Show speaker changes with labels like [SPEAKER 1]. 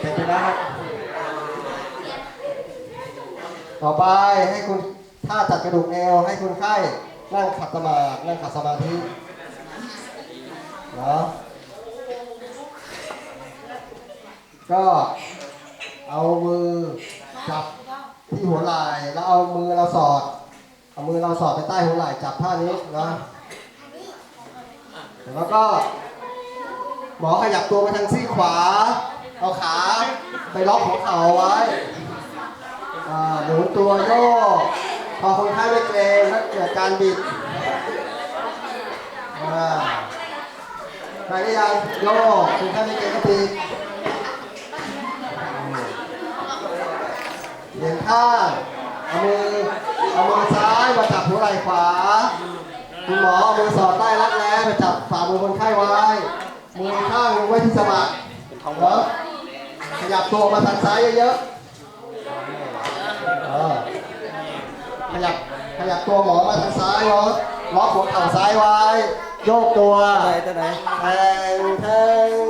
[SPEAKER 1] เป็นไปได้ ต่อไปให้คุณท่าจัดกระดูกเอวให้คุณไข้นั่งขัดสมาธินั่งขัดสมาธิเนาะก็เอามือจับที่หัวไหล่แล้วเอามือเราสอด เอามือเราสอดไปใต้หัวไหล่จับท่านี้นะแล้วก็หมอขยับตัวไปทางซี่ขวา เอาขา ล็อกหัวเข่าเอาไว้อ่าหมุนตัวโยกพอคนไข้ไม่เกรงถ้าเกิดการบิดอ่าไปได้ยังโยกคนไข้ไม่เกรงก็บิดเปลี่ยนข้างเอามือเอามือซ้ายมาจับหัวไหล่ขวาคุณหมอเอามือสอดใต้รักแร้ไปจับฝ่ามือคนไข้ไว้มือข้างลงไว้ที่สะบักเนาะ ขยับตัวมาทางซ้ายเยอะๆเออขยับขยับตัวหมอมาทางซ้ายเนาะล็อกหัวเข่าซ้ายไว้ โยกตัว
[SPEAKER 2] ไหนตัวไหน
[SPEAKER 1] แทงแทงแท